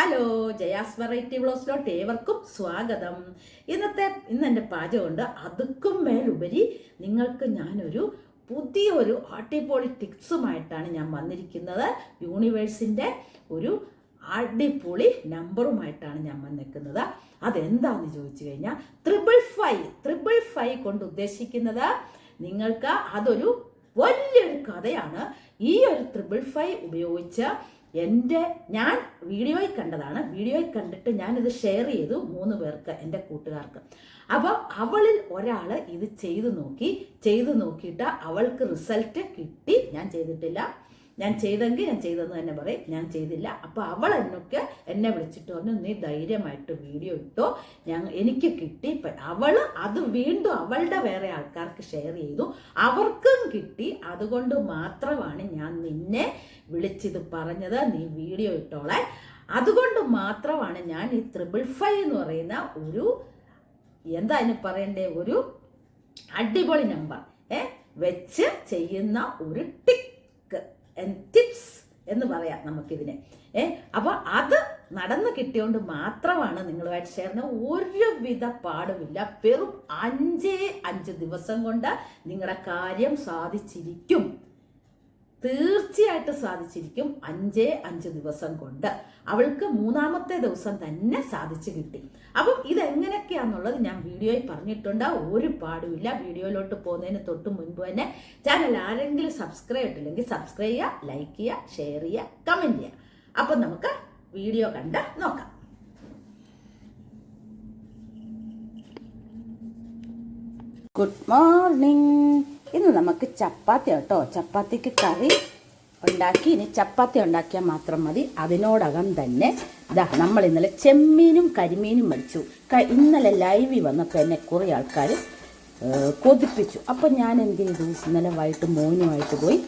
Hello Jaya's variety വ്ലോസിലോട്ട് ഏവർക്കും സ്വാഗതം. ഇന്നത്തെ ഇന്ന് എന്റെ പാചകമുണ്ട്. അതുക്കും മേലുപരി നിങ്ങൾക്ക് ഞാനൊരു പുതിയൊരു അടിപൊളി ടിപ്സുമായിട്ടാണ് ഞാൻ വന്നിരിക്കുന്നത്. യൂണിവേഴ്സിന്റെ ഒരു അടിപൊളി നമ്പറുമായിട്ടാണ് ഞാൻ വന്നിരിക്കുന്നത്. അതെന്താന്ന് ചോദിച്ചു കഴിഞ്ഞാൽ ത്രിബിൾ ഫൈവ് ത്രിബിൾ ഫൈവ് കൊണ്ട് ഉദ്ദേശിക്കുന്നത് നിങ്ങൾക്ക് അതൊരു വലിയൊരു കഥയാണ്. ഈ ഒരു ത്രിബിൾ ഫൈവ് ഉപയോഗിച്ച് എന്റെ ഞാൻ വീഡിയോയിൽ കണ്ടതാണ്. വീഡിയോയിൽ കണ്ടിട്ട് ഞാനിത് ഷെയർ ചെയ്തു മൂന്ന് പേർക്ക് എന്റെ കൂട്ടുകാർക്ക്. അപ്പോൾ അവളിൽ ഒരാൾ ഇത് ചെയ്തു നോക്കി. ചെയ്തു നോക്കിയിട്ട് അവൾക്ക് റിസൾട്ട് കിട്ടി. ഞാൻ ചെയ്തിട്ടില്ല. ഞാൻ ചെയ്തെങ്കിൽ ഞാൻ ചെയ്തെന്ന് തന്നെ പറയും. ഞാൻ ചെയ്തില്ല. അപ്പോൾ അവൾ എന്നൊക്കെ എന്നെ വിളിച്ചിട്ട് പറഞ്ഞു നീ ധൈര്യമായിട്ട് വീഡിയോ ഇട്ടോ. ഞാൻ എനിക്ക് കിട്ടി. അവൾ അത് വീണ്ടും അവളുടെ വേറെ ആൾക്കാർക്ക് ഷെയർ ചെയ്തു. അവർക്കും കിട്ടി. അതുകൊണ്ട് മാത്രമാണ് ഞാൻ നിന്നെ വിളിച്ചിത് പറഞ്ഞത്. നീ വീഡിയോ ഇട്ടോളെ. അതുകൊണ്ട് മാത്രമാണ് ഞാൻ ഈ ത്രിബിൾ ഫൈവ് എന്ന് പറയുന്ന ഒരു എന്താ അതിന് പറയണ്ടേ? ഒരു അടിപൊളി നമ്പർ ഏ വെച്ച് ചെയ്യുന്ന ഒരു ടിക്ക് ടിപ്സ് എന്ന് പറയാം നമുക്കിതിനെ. ഏ അപ്പോൾ അത് നടന്നു കിട്ടിയോണ്ട് മാത്രമാണ് നിങ്ങളുമായിട്ട് ഷെയർ ഒരുവിധ പാടുമില്ല. വെറും അഞ്ചേ അഞ്ച് ദിവസം കൊണ്ട് നിങ്ങളുടെ കാര്യം സാധിച്ചിരിക്കും. തീർച്ചയായിട്ടും സാധിച്ചിരിക്കും അഞ്ചേ അഞ്ച് ദിവസം കൊണ്ട്. അവൾക്ക് മൂന്നാമത്തെ ദിവസം തന്നെ സാധിച്ചു കിട്ടി. അപ്പം ഇതെങ്ങനെയൊക്കെയാണെന്നുള്ളത് ഞാൻ വീഡിയോയിൽ പറഞ്ഞിട്ടുണ്ട്. ഒരു പാടുമില്ല വീഡിയോയിലോട്ട് പോകുന്നതിന് തൊട്ട് മുൻപ് തന്നെ ചാനൽ ആരെങ്കിലും സബ്സ്ക്രൈബ് ഇട്ടില്ലെങ്കിൽ സബ്സ്ക്രൈബ് ചെയ്യുക ലൈക്ക് ചെയ്യുക ഷെയർ ചെയ്യുക കമന്റ് ചെയ്യുക. അപ്പം നമുക്ക് വീഡിയോ കണ്ട് നോക്കാം. Good morning. ഇന്ന് നമുക്ക് ചപ്പാത്തി കേട്ടോ. ചപ്പാത്തിക്ക് കറി ഉണ്ടാക്കി ഇനി ചപ്പാത്തി ഉണ്ടാക്കിയാൽ മാത്രം മതി. അതിനോടകം തന്നെ ഇതാ നമ്മൾ ഇന്നലെ ചെമ്മീനും കരിമീനും മേടിച്ചു. ഇന്നലെ ലൈവിൽ വന്നപ്പോൾ എന്നെ കുറേ ആൾക്കാർ കൊതിപ്പിച്ചു. അപ്പം ഞാൻ എന്ത് ചെയ്തു? ഇന്നലെ വൈകിട്ട് മോനുമായിട്ട് പോയി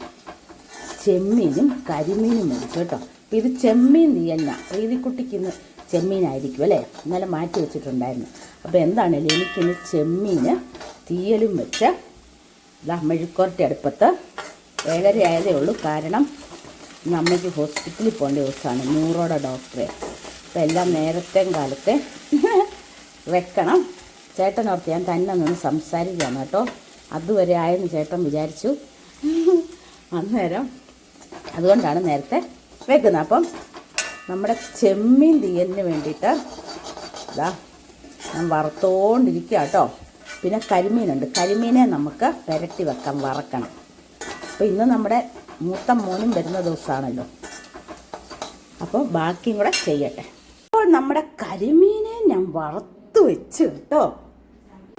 ചെമ്മീനും കരിമീനും മേടിച്ചു കേട്ടോ. ഇത് ചെമ്മീൻ തീയല്ല പ്രീതിക്കുട്ടിക്ക് ഇന്ന് ചെമ്മീനായിരിക്കും അല്ലേ? ഇന്നലെ മാറ്റി വെച്ചിട്ടുണ്ടായിരുന്നു. അപ്പോൾ എന്താണേലും എനിക്കിന്ന് ചെമ്മീന് തീയലും വെച്ച് ഇതാ മെഴുക്കോരട്ടി അടുപ്പത്ത്. ഏഴര ആയതേ ഉള്ളൂ. കാരണം ഇന്ന് അമ്മയ്ക്ക് ഹോസ്പിറ്റലിൽ പോകേണ്ട ദിവസമാണ്. നൂറോടെ ഡോക്ടറെ. അപ്പം എല്ലാം നേരത്തെ കാലത്തെ വെക്കണം. ചേട്ടനോർത്ത് ഞാൻ തന്നെ നിന്ന് സംസാരിക്കുകയാണ് കേട്ടോ. അതുവരെ ആയെന്ന് ചേട്ടൻ വിചാരിച്ചു. അന്നേരം അതുകൊണ്ടാണ് നേരത്തെ വെക്കുന്നത്. അപ്പം നമ്മുടെ ചെമ്മീൻ തീയലിന് വേണ്ടിയിട്ട് ഇതാ ഞാൻ വറുത്തോണ്ടിരിക്കുക കേട്ടോ. പിന്നെ കരിമീനുണ്ട്. കരിമീനെ നമുക്ക് പുരട്ടി വെക്കാം വറക്കണം. അപ്പോൾ ഇന്ന് നമ്മുടെ മൂത്ത മോനും വരുന്ന ദിവസമാണല്ലോ. അപ്പോൾ ബാക്കിയും കൂടെ ചെയ്യട്ടെ. അപ്പോൾ നമ്മുടെ കരിമീനെ ഞാൻ വറുത്ത് വെച്ച് കേട്ടോ.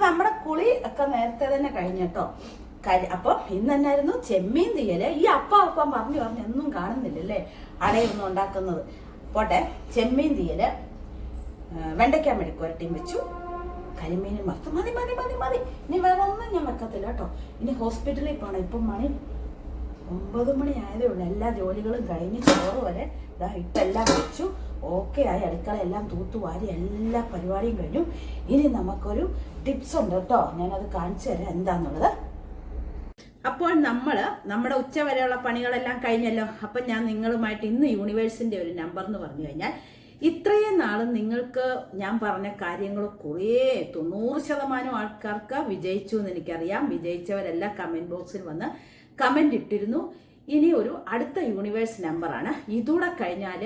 നമ്മുടെ കുളി ഒക്കെ നേരത്തെ തന്നെ കഴിഞ്ഞു കേട്ടോ. കരി അപ്പം ഇന്ന് ചെമ്മീൻ തീയൽ. ഈ അപ്പ അപ്പം പറഞ്ഞു പറഞ്ഞു ഒന്നും കാണുന്നില്ലല്ലേ? അടയൊന്നും ഉണ്ടാക്കുന്നത്. പോട്ടെ ചെമ്മീൻ തീയൽ വെണ്ടയ്ക്ക മെഴുക്കുവരട്ടിയും വെച്ചു. കരിമീനും വറുത്ത് മതി മതി മതി മതി. ഇനി വേറെ ഒന്നും ഞാൻ വെക്കത്തില്ല കേട്ടോ. ഇനി ഹോസ്പിറ്റലിൽ പോകണം ഇപ്പം മണി ഒമ്പത് മണി ആയതേ ഉള്ളൂ. എല്ലാ ജോലികളും കഴിഞ്ഞ് ചോറ് വരെ ഇതാ ഇട്ടെല്ലാം വെച്ചു. ഓക്കെ ആയി. അടുക്കള എല്ലാം തൂത്തുവാരി എല്ലാ പരിപാടിയും കഴിഞ്ഞു. ഇനി നമുക്കൊരു ടിപ്സ് ഉണ്ട് കേട്ടോ. ഞാനത് കാണിച്ചു തരാം എന്താന്നുള്ളത്. അപ്പോൾ നമ്മൾ നമ്മുടെ ഉച്ച വരെയുള്ള പണികളെല്ലാം കഴിഞ്ഞല്ലോ. അപ്പം ഞാൻ നിങ്ങളുമായിട്ട് ഇന്ന് യൂണിവേഴ്സിന്റെ ഒരു നമ്പർ എന്ന് പറഞ്ഞു കഴിഞ്ഞാൽ ഇത്രയും നാളും നിങ്ങൾക്ക് ഞാൻ പറഞ്ഞ കാര്യങ്ങൾ കുറേ തൊണ്ണൂറ് ശതമാനം ആൾക്കാർക്ക് വിജയിച്ചു എന്ന് എനിക്കറിയാം. വിജയിച്ചവരെല്ലാം കമന്റ് ബോക്സിൽ വന്ന് കമന്റ് ഇട്ടിരുന്നു. ഇനി ഒരു അടുത്ത യൂണിവേഴ്സ് നമ്പറാണ് ഇതൂടെ കഴിഞ്ഞാൽ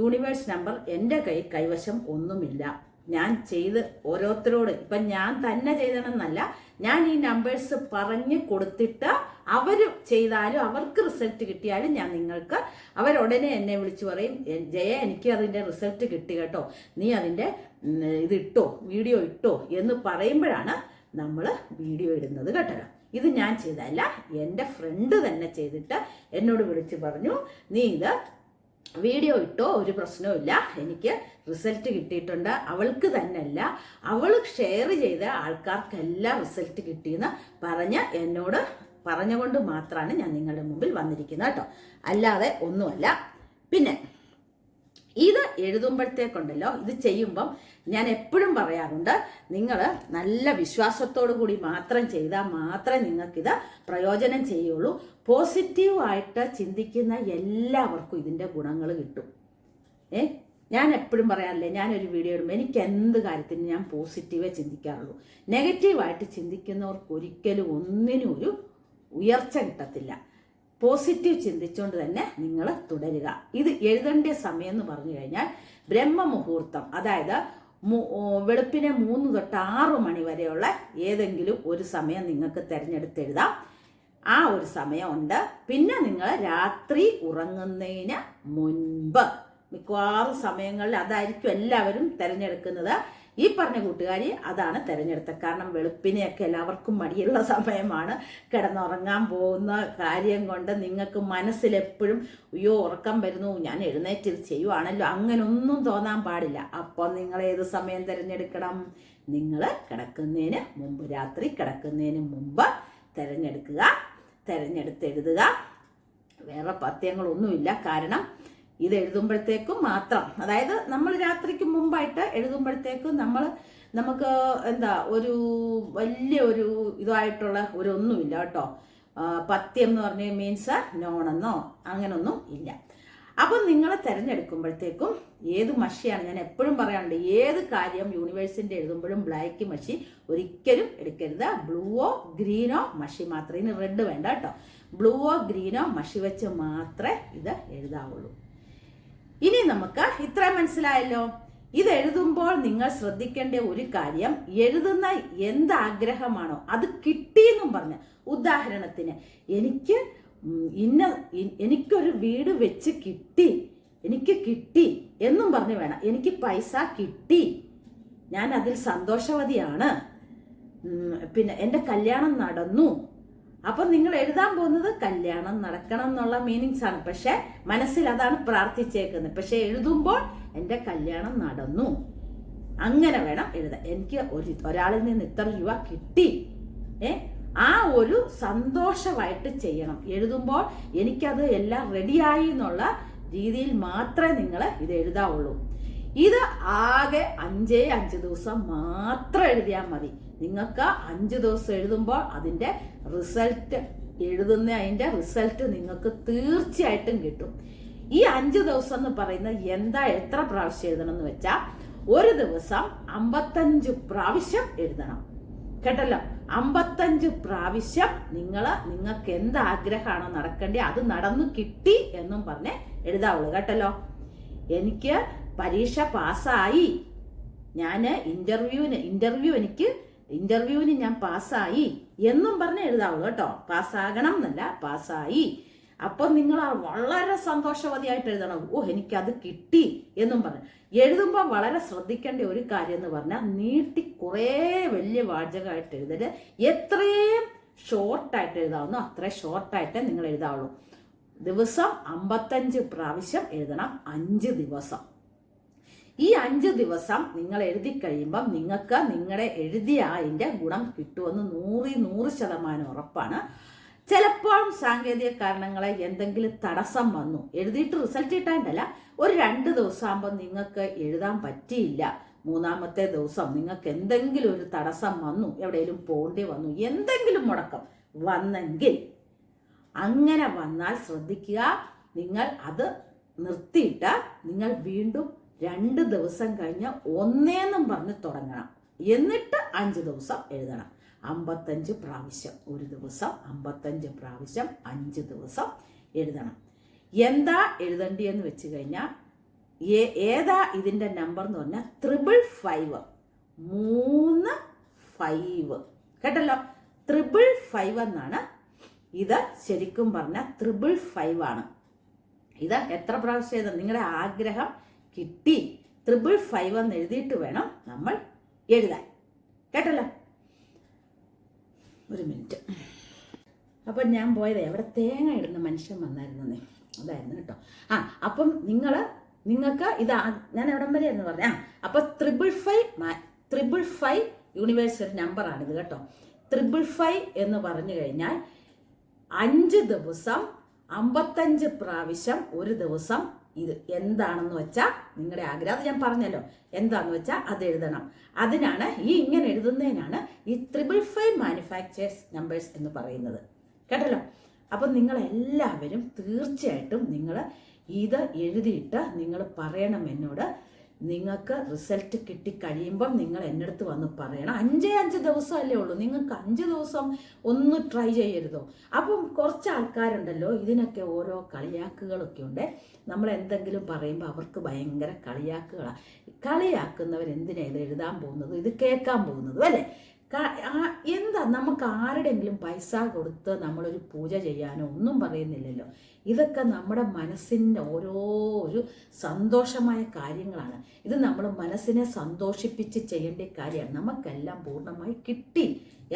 യൂണിവേഴ്സ് നമ്പർ എന്റെ കൈ കൈവശം ഒന്നുമില്ല. ഞാൻ ചെയ്ത് ഓരോരുത്തരോട് ഇപ്പം ഞാൻ തന്നെ ചെയ്തണമെന്നല്ല ഞാൻ ഈ നമ്പേഴ്സ് പറഞ്ഞ് കൊടുത്തിട്ട് അവർ ചെയ്താലും അവർക്ക് റിസൾട്ട് കിട്ടിയാലും ഞാൻ നിങ്ങൾക്ക് അവരുടനെ എന്നെ വിളിച്ചു പറയും ജയ എനിക്ക് അതിന്റെ റിസൾട്ട് കിട്ടി കേട്ടോ. നീ അതിന്റെ ഇത് ഇട്ടോ വീഡിയോ ഇട്ടോ എന്ന് പറയുമ്പോഴാണ് നമ്മൾ വീഡിയോ ഇടുന്നത് കേട്ടോ. ഇത് ഞാൻ ചെയ്തതല്ല എന്റെ ഫ്രണ്ട് തന്നെ ചെയ്തിട്ട് എന്നോട് വിളിച്ച് പറഞ്ഞു നീ ഇത് വീഡിയോ ഇട്ടോ? ഒരു പ്രശ്നവുമില്ല എനിക്ക് റിസൾട്ട് കിട്ടിയിട്ടുണ്ട്. അവൾക്ക് തന്നെയല്ല. അവൾ ഷെയർ ചെയ്ത ആൾക്കാർക്കെല്ലാം റിസൾട്ട് കിട്ടിയെന്ന് പറഞ്ഞ് എന്നോട് പറഞ്ഞുകൊണ്ട് മാത്രമാണ് ഞാൻ നിങ്ങളുടെ മുമ്പിൽ വന്നിരിക്കുന്നത് കേട്ടോ. അല്ലാതെ ഒന്നുമല്ല. പിന്നെ ഇത് എഴുതുമ്പോഴത്തേക്കുണ്ടല്ലോ ഇത് ചെയ്യുമ്പം ഞാൻ എപ്പോഴും പറയാറുണ്ട് നിങ്ങൾ നല്ല വിശ്വാസത്തോടു കൂടി മാത്രം ചെയ്താൽ മാത്രമേ നിങ്ങൾക്കിത് പ്രയോജനം ചെയ്യുള്ളൂ. പോസിറ്റീവായിട്ട് ചിന്തിക്കുന്ന എല്ലാവർക്കും ഇതിന്റെ ഗുണങ്ങൾ കിട്ടും. ഏ? ഞാൻ എപ്പോഴും പറയാറില്ലേ ഞാനൊരു വീഡിയോ ഇടുമ്പോൾ എനിക്ക് എന്ത് കാര്യത്തിന് ഞാൻ പോസിറ്റീവേ ചിന്തിക്കാറുള്ളൂ. നെഗറ്റീവായിട്ട് ചിന്തിക്കുന്നവർക്ക് ഒരിക്കലും ഒന്നിനും ഒരു ഉയർച്ച കിട്ടത്തില്ല. പോസിറ്റീവ് ചിന്തിച്ചുകൊണ്ട് തന്നെ നിങ്ങൾ തുടരുക. ഇത് എഴുതേണ്ട സമയം എന്ന് പറഞ്ഞു കഴിഞ്ഞാൽ ബ്രഹ്മ മുഹൂർത്തം അതായത് വെളുപ്പിനെ മൂന്ന് തൊട്ട് ആറ് മണി വരെയുള്ള ഏതെങ്കിലും ഒരു സമയം നിങ്ങൾക്ക് തിരഞ്ഞെടുത്ത് എഴുതാം. ആ ഒരു സമയമുണ്ട്. പിന്നെ നിങ്ങൾ രാത്രി ഉറങ്ങുന്നതിന് മുൻപ് മിക്കവാറും സമയങ്ങളിൽ അതായിരിക്കും എല്ലാവരും തിരഞ്ഞെടുക്കുന്നത്. ഈ പറഞ്ഞ കൂട്ടുകാരി അതാണ് തിരഞ്ഞെടുത്തത്. കാരണം വെളുപ്പിനെയൊക്കെ എല്ലാവർക്കും മടിയുള്ള സമയമാണ്. കിടന്നുറങ്ങാൻ പോകുന്ന കാര്യം കൊണ്ട് നിങ്ങൾക്ക് മനസ്സിലെപ്പോഴും അയ്യോ ഉറക്കം വരുന്നു ഞാൻ എഴുന്നേറ്റ് ഇത് ചെയ്യുവാണല്ലോ. അങ്ങനൊന്നും തോന്നാൻ പാടില്ല. അപ്പോൾ നിങ്ങൾ ഏത് സമയം തിരഞ്ഞെടുക്കണം? നിങ്ങൾ കിടക്കുന്നതിന് മുമ്പ് രാത്രി കിടക്കുന്നതിന് മുമ്പ് തിരഞ്ഞെടുക്കുക തിരഞ്ഞെടുത്ത് എഴുതുക വേറെ പത്യങ്ങളൊന്നുമില്ല കാരണം ഇത് എഴുതുമ്പോഴത്തേക്കും മാത്രം. അതായത് നമ്മൾ രാത്രിക്ക് മുമ്പായിട്ട് എഴുതുമ്പോഴത്തേക്കും നമ്മൾ നമുക്ക് എന്താ ഒരു വലിയ ഒരു ഇതായിട്ടുള്ള ഒരു ഒന്നുമില്ല കേട്ടോ. പത്യം എന്ന് പറഞ്ഞ മീൻസ് നോണെന്നോ അങ്ങനൊന്നും ഇല്ല. അപ്പം നിങ്ങൾ തിരഞ്ഞെടുക്കുമ്പോഴത്തേക്കും ഏത് മഷിയാണ് ഞാൻ എപ്പോഴും പറയാറുണ്ട് ഏത് കാര്യം യൂണിവേഴ്സിന്റെ എഴുതുമ്പോഴും ബ്ലാക്ക് മഷി ഒരിക്കലും എടുക്കരുത്. ബ്ലൂവോ ഗ്രീനോ മഷി മാത്രമേ ഇനി റെഡ് വേണ്ട കേട്ടോ. ബ്ലൂവോ ഗ്രീനോ മഷി വെച്ച് മാത്രമേ ഇത് എഴുതാവുള്ളൂ. ഇനി നമുക്ക് ഇത്ര മനസ്സിലായല്ലോ. ഇത് എഴുതുമ്പോൾ നിങ്ങൾ ശ്രദ്ധിക്കേണ്ട ഒരു കാര്യം എഴുതുന്ന എന്ത് ആഗ്രഹമാണോ അത് കിട്ടിയെന്നും പറഞ്ഞ്. ഉദാഹരണത്തിന് എനിക്ക് ഇന്ന എനിക്കൊരു വീട് വെച്ച് കിട്ടി എനിക്ക് കിട്ടി എന്നും പറഞ്ഞു വേണം. എനിക്ക് പൈസ കിട്ടി. ഞാൻ അതിൽ സന്തോഷവതിയാണ് പിന്നെ എന്റെ കല്യാണം നടന്നു. അപ്പം നിങ്ങൾ എഴുതാൻ പോകുന്നത് കല്യാണം നടക്കണം എന്നുള്ള മീനിങ്സ് ആണ്. പക്ഷെ മനസ്സിൽ അതാണ് പ്രാർത്ഥിച്ചേക്കുന്നത്. പക്ഷെ എഴുതുമ്പോൾ എന്റെ കല്യാണം നടന്നു. അങ്ങനെ വേണം എഴുതാൻ. എനിക്ക് ഒരു ഒരാളിൽ നിന്ന് ഇത്ര രൂപ കിട്ടി. ഏ? ആ ഒരു സന്തോഷമായിട്ട് ചെയ്യണം. എഴുതുമ്പോൾ എനിക്കത് എല്ലാം റെഡിയായി എന്നുള്ള രീതിയിൽ മാത്രമേ നിങ്ങൾ ഇത് എഴുതാവുള്ളൂ. ഇത് ആകെ അഞ്ചേ അഞ്ച് ദിവസം മാത്രം എഴുതിയാൽ മതി. നിങ്ങൾക്ക് അഞ്ച് ദിവസം എഴുതുമ്പോൾ അതിന്റെ റിസൾട്ട് എഴുതുന്ന അതിന്റെ റിസൾട്ട് നിങ്ങൾക്ക് തീർച്ചയായിട്ടും കിട്ടും. ഈ അഞ്ച് ദിവസം എന്ന് പറയുന്നത് എന്താ എത്ര പ്രാവശ്യം എഴുതണം എന്ന് വെച്ചാൽ ഒരു ദിവസം അമ്പത്തഞ്ച് പ്രാവശ്യം എഴുതണം. കേട്ടല്ലോ? അമ്പത്തഞ്ച് പ്രാവശ്യം നിങ്ങൾ നിങ്ങൾക്ക് എന്ത് ആഗ്രഹമാണോ നടക്കേണ്ടത് അത് നടന്നു കിട്ടി എന്നും പറഞ്ഞ് എഴുതാവുള്ളൂ. കേട്ടല്ലോ? എനിക്ക് പരീക്ഷ പാസ്സായി. ഞാൻ ഇന്റർവ്യൂവിന് ഇന്റർവ്യൂ എനിക്ക് ഇന്റർവ്യൂവിന് ഞാൻ പാസ്സായി എന്നും പറഞ്ഞ് എഴുതാവുള്ളൂ കേട്ടോ. പാസ്സാകണം എന്നല്ല പാസ്സായി. അപ്പം നിങ്ങൾ വളരെ സന്തോഷവതിയായിട്ട് എഴുതണം. ഓ എനിക്കത് കിട്ടി എന്നും പറഞ്ഞു. എഴുതുമ്പോൾ വളരെ ശ്രദ്ധിക്കേണ്ട ഒരു കാര്യം എന്ന് പറഞ്ഞാൽ നീട്ടി കുറേ വലിയ വാചകമായിട്ട് എഴുതരുത് എത്രയും ഷോർട്ടായിട്ട് എഴുതാവുന്നു. അത്രയും ഷോർട്ടായിട്ട് നിങ്ങൾ എഴുതാവുള്ളൂ. ദിവസം അമ്പത്തഞ്ച് പ്രാവശ്യം എഴുതണം. അഞ്ച് ദിവസം. ഈ അഞ്ച് ദിവസം നിങ്ങൾ എഴുതി കഴിയുമ്പം നിങ്ങൾക്ക് നിങ്ങളുടെ എഴുതിയ അതിന്റെ ഗുണം കിട്ടുമെന്ന് നൂറി നൂറ് ശതമാനം ഉറപ്പാണ്. ചിലപ്പോൾ സാങ്കേതിക കാരണങ്ങളെ എന്തെങ്കിലും തടസ്സം വന്നു. എഴുതിയിട്ട് റിസൾട്ട് കിട്ടാണ്ടല്ല ഒരു രണ്ട് ദിവസമാകുമ്പോൾ നിങ്ങൾക്ക് എഴുതാൻ പറ്റിയില്ല. മൂന്നാമത്തെ ദിവസം നിങ്ങൾക്ക് എന്തെങ്കിലും ഒരു തടസ്സം വന്നു എവിടെയെങ്കിലും പോകേണ്ടി വന്നു എന്തെങ്കിലും മുടക്കം വന്നെങ്കിൽ അങ്ങനെ വന്നാൽ ശ്രദ്ധിക്കുക. നിങ്ങൾ അത് നിർത്തിയിട്ട് നിങ്ങൾ വീണ്ടും രണ്ട് ദിവസം കഴിഞ്ഞ് ഒന്നേന്നും പറഞ്ഞ് തുടങ്ങണം. എന്നിട്ട് അഞ്ച് ദിവസം എഴുതണം. അമ്പത്തഞ്ച് പ്രാവശ്യം ഒരു ദിവസം അമ്പത്തഞ്ച് പ്രാവശ്യം അഞ്ച് ദിവസം എഴുതണം. എന്താ എഴുതേണ്ടിയെന്ന് വെച്ച് കഴിഞ്ഞാൽ ഏതാ ഇതിന്റെ നമ്പർ എന്ന് പറഞ്ഞാൽ ത്രിബിൾ ഫൈവ് മൂന്ന് ഫൈവ് കേട്ടല്ലോ? ത്രിബിൾ ഫൈവ് എന്നാണ് ഇത് ശരിക്കും പറഞ്ഞാൽ ത്രിബിൾ ഫൈവ് ആണ്. ഇത് എത്ര പ്രാവശ്യം ചെയ്ത നിങ്ങളുടെ ആഗ്രഹം കിട്ടി. ത്രിബിൾ ഫൈവ് എന്ന് എഴുതിയിട്ട് വേണം നമ്മൾ എഴുതാൻ. കേട്ടല്ലോ? ഒരു മിനിറ്റ്. അപ്പം ഞാൻ പോയത് എവിടെ? തേങ്ങ ഇടുന്ന മനുഷ്യൻ വന്നായിരുന്നേ അതായിരുന്നു കേട്ടോ. ആ അപ്പം നിങ്ങൾ നിങ്ങൾക്ക് ഇത് ഞാൻ എവിടം വരെ എന്ന് പറഞ്ഞാൽ അപ്പോൾ triple five triple five universal നമ്പറാണിത് കേട്ടോ. ത്രിബിൾ ഫൈവ് എന്ന് പറഞ്ഞു കഴിഞ്ഞാൽ അഞ്ച് ദിവസം അമ്പത്തഞ്ച് പ്രാവശ്യം ഒരു ദിവസം ഇത് എന്താണെന്ന് വെച്ചാൽ നിങ്ങളുടെ ആഗ്രഹം. അത് ഞാൻ പറഞ്ഞല്ലോ. എന്താണെന്ന് വെച്ചാൽ അത് എഴുതണം. അതിനാണ് ഈ ഇങ്ങനെ എഴുതുന്നതിനാണ് ഈ ത്രിബിൾ ഫൈവ് മാനുഫാക്ചേഴ്സ് നമ്പേഴ്സ് എന്ന് പറയുന്നത്. കേട്ടല്ലോ? അപ്പം നിങ്ങളെല്ലാവരും തീർച്ചയായിട്ടും നിങ്ങൾ ഇത് എഴുതിയിട്ട് നിങ്ങൾ പറയണം എന്നോട്. നിങ്ങൾക്ക് റിസൾട്ട് കിട്ടിക്കഴിയുമ്പം നിങ്ങൾ എന്റെ അടുത്ത് വന്ന് പറയണം. അഞ്ചേ അഞ്ച് ദിവസമല്ലേ ഉള്ളൂ. നിങ്ങൾക്ക് അഞ്ച് ദിവസം ഒന്ന് ട്രൈ ചെയ്യരുതോ? അപ്പം കുറച്ച് ആൾക്കാരുണ്ടല്ലോ ഇതിനൊക്കെ ഓരോ കളിയാക്കുകളൊക്കെ ഉണ്ട്. നമ്മൾ എന്തെങ്കിലും പറയുമ്പോൾ അവർക്ക് ഭയങ്കര കളിയാക്കുകളാണ് കളിയാക്കുന്നവർ എന്തിനാണ് ഇത് എഴുതാൻ പോകുന്നത്? ഇത് കേൾക്കാൻ പോകുന്നതും അല്ലേ? എന്താ നമുക്ക് ആരുടെങ്കിലും പൈസ കൊടുത്ത് നമ്മളൊരു പൂജ ചെയ്യാനോ ഒന്നും പറയുന്നില്ലല്ലോ. ഇതൊക്കെ നമ്മുടെ മനസ്സിന്റെ ഓരോ ഒരു സന്തോഷമായ കാര്യങ്ങളാണ്. ഇത് നമ്മൾ മനസ്സിനെ സന്തോഷിപ്പിച്ച് ചെയ്യേണ്ട കാര്യമാണ്. നമുക്കെല്ലാം പൂർണമായി കിട്ടി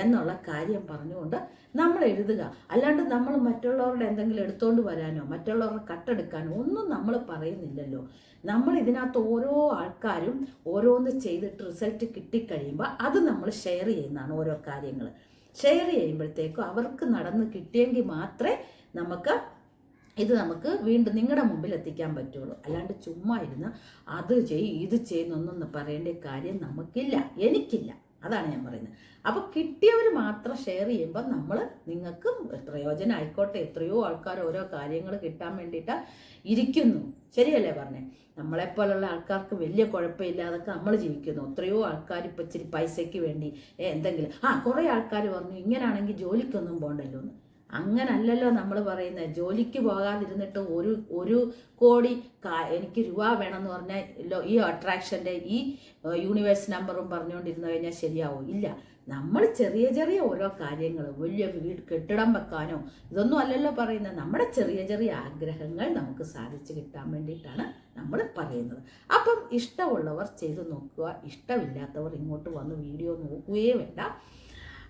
എന്നുള്ള കാര്യം പറഞ്ഞുകൊണ്ട് നമ്മൾ എഴുതുക. അല്ലാണ്ട് നമ്മൾ മറ്റുള്ളവരുടെ എന്തെങ്കിലും എടുത്തുകൊണ്ട് വരാനോ മറ്റുള്ളവരുടെ കട്ടെടുക്കാനോ ഒന്നും നമ്മൾ പറയുന്നില്ലല്ലോ. നമ്മൾ ഇതിനകത്ത് ഓരോ ആൾക്കാരും ഓരോന്ന് ചെയ്തിട്ട് റിസൾട്ട് കിട്ടിക്കഴിയുമ്പോൾ അത് നമ്മൾ ഷെയർ ചെയ്യുന്നതാണ് ഓരോ കാര്യങ്ങൾ ഷെയർ ചെയ്യുമ്പോഴത്തേക്കും അവർക്ക് നടന്ന് കിട്ടിയെങ്കിൽ മാത്രമേ നമുക്ക് ഇത് നമുക്ക് വീണ്ടും നിങ്ങളുടെ മുമ്പിൽ എത്തിക്കാൻ പറ്റുള്ളൂ. അല്ലാണ്ട് ചുമ്മാ ഇരുന്ന് അത് ചെയ് ഇത് ചെയ്യുന്നൊന്നും പറയേണ്ട കാര്യം നമുക്കില്ല. എനിക്കില്ല. അതാണ് ഞാൻ പറയുന്നത്. അപ്പോൾ കിട്ടിയവർ മാത്രം ഷെയർ ചെയ്യുമ്പോൾ നമ്മൾ നിങ്ങൾക്ക് പ്രയോജനം ആയിക്കോട്ടെ. എത്രയോ ആൾക്കാർ ഓരോ കാര്യങ്ങൾ കിട്ടാൻ വേണ്ടിയിട്ട് ഇരിക്കുന്നു. ശരിയല്ലേ പറഞ്ഞേ? നമ്മളെപ്പോലുള്ള ആൾക്കാർക്ക് വലിയ കുഴപ്പമില്ലാതൊക്കെ നമ്മൾ ജീവിക്കുന്നു. എത്രയോ ആൾക്കാർ ഇപ്പോൾ ഇച്ചിരി പൈസയ്ക്ക് വേണ്ടി എന്തെങ്കിലും. ആ കുറേ ആൾക്കാർ പറഞ്ഞു ഇങ്ങനാണെങ്കിൽ ജോലിക്കൊന്നും പോകണ്ടല്ലോ എന്ന് അങ്ങനല്ലല്ലോ നമ്മൾ പറയുന്നത് ജോലിക്ക് പോകാതിരുന്നിട്ട് ഒരു ഒരു കോടി എനിക്ക് രൂപ വേണമെന്ന് പറഞ്ഞാൽ ഈ അട്രാക്ഷന്റെ ഈ യൂണിവേഴ്സ് നമ്പറും പറഞ്ഞുകൊണ്ടിരുന്നു കഴിഞ്ഞാൽ ശരിയാവും. ഇല്ല. നമ്മൾ ചെറിയ ചെറിയ ഓരോ കാര്യങ്ങൾ വലിയ വീട് കെട്ടിടം വെക്കാനോ ഇതൊന്നും അല്ലല്ലോ പറയുന്നത്. നമ്മുടെ ചെറിയ ചെറിയ ആഗ്രഹങ്ങൾ നമുക്ക് സാധിച്ചു കിട്ടാൻ വേണ്ടിയിട്ടാണ് നമ്മൾ പറയുന്നത്. അപ്പം ഇഷ്ടമുള്ളവർ ചെയ്തു നോക്കുക. ഇഷ്ടമില്ലാത്തവർ ഇങ്ങോട്ട് വന്ന് വീഡിയോ നോക്കുകയേ വേണ്ട.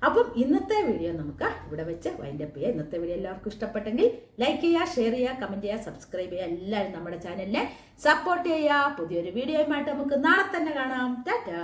അപ്പം ഇന്നത്തെ വീഡിയോ നമുക്ക് ഇവിടെ വെച്ച് വൈൻഡപ്പ് ചെയ്യാം. ഇന്നത്തെ വീഡിയോ എല്ലാവർക്കും ഇഷ്ടപ്പെട്ടെങ്കിൽ ലൈക്ക് ചെയ്യുക ഷെയർ ചെയ്യുക കമന്റ് ചെയ്യുക സബ്സ്ക്രൈബ് ചെയ്യുക. എല്ലാവരും നമ്മുടെ ചാനലിനെ സപ്പോർട്ട് ചെയ്യുക. പുതിയൊരു വീഡിയോയുമായിട്ട് നമുക്ക് നാളെ തന്നെ കാണാം. ടാറ്റാ.